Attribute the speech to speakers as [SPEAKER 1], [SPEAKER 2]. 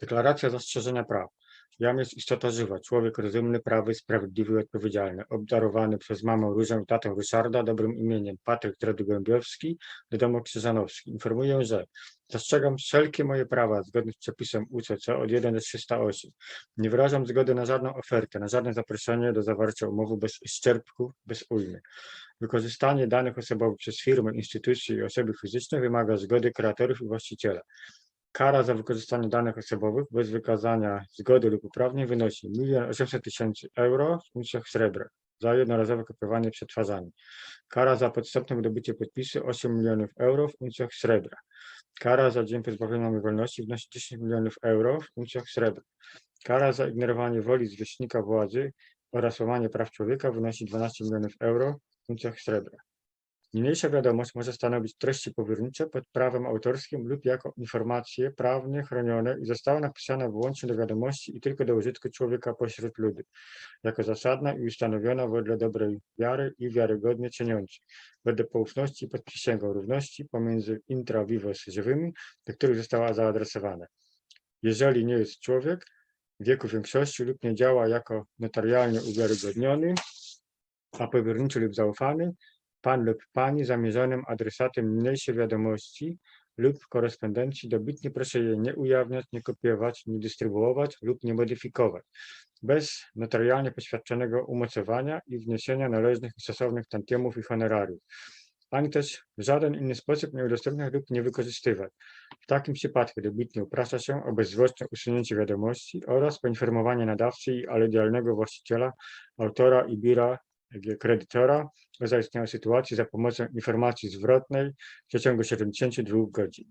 [SPEAKER 1] Deklaracja zastrzeżenia praw. Jam jest istota żywa, człowiek rozumny, prawy, sprawiedliwy odpowiedzialny, obdarowany przez mamę Różę i tatę Ryszarda dobrym imieniem Patryk Drodygłębiowski, wiadomo Krzyżanowski. Informuję, że zastrzegam wszelkie moje prawa zgodnie z przepisem UCC od 1 do 308. Nie wyrażam zgody na żadną ofertę, na żadne zaproszenie do zawarcia umowy bez uszczerbków, bez ujmy. Wykorzystanie danych osobowych przez firmy, instytucje i osoby fizyczne wymaga zgody kreatorów i właściciela. Kara za wykorzystanie danych osobowych bez wykazania zgody lub uprawnień wynosi 1 800 tysięcy euro w uncjach srebra za jednorazowe kopiowanie i przetwarzanie. Kara za podstępne wydobycie podpisu 8 milionów euro w uncjach srebra. Kara za dzień pozbawienia wolności wynosi 10 milionów euro w uncjach srebra. Kara za ignorowanie woli zwierzchnika władzy oraz łamanie praw człowieka wynosi 12 milionów euro w uncjach srebra. Niniejsza wiadomość może stanowić treści powiernicze pod prawem autorskim lub jako informacje prawnie chronione i została napisana wyłącznie do wiadomości i tylko do użytku człowieka pośród ludu, jako zasadna i ustanowiona wedle dobrej wiary i wiarygodnie czyniącej, wedle poufności i pod przysięgą równości pomiędzy intra vivos żywymi, do których została zaadresowana. Jeżeli nie jest człowiek wieku większości lub nie działa jako notarialnie uwiarygodniony, a powierniczy lub zaufany, pan lub pani zamierzonym adresatem niniejszej wiadomości lub korespondencji dobitnie proszę jej nie ujawniać, nie kopiować, nie dystrybuować lub nie modyfikować bez notarialnie poświadczonego umocowania i wniesienia należnych i stosownych tantiemów i honorariów, ani też w żaden inny sposób nie udostępniać lub nie wykorzystywać. W takim przypadku dobitnie uprasza się o bezzwłoczne usunięcie wiadomości oraz poinformowanie nadawcy i idealnego właściciela, autora i biura kredytora o zaistniałej sytuacji za pomocą informacji zwrotnej w przeciągu 72 godzin.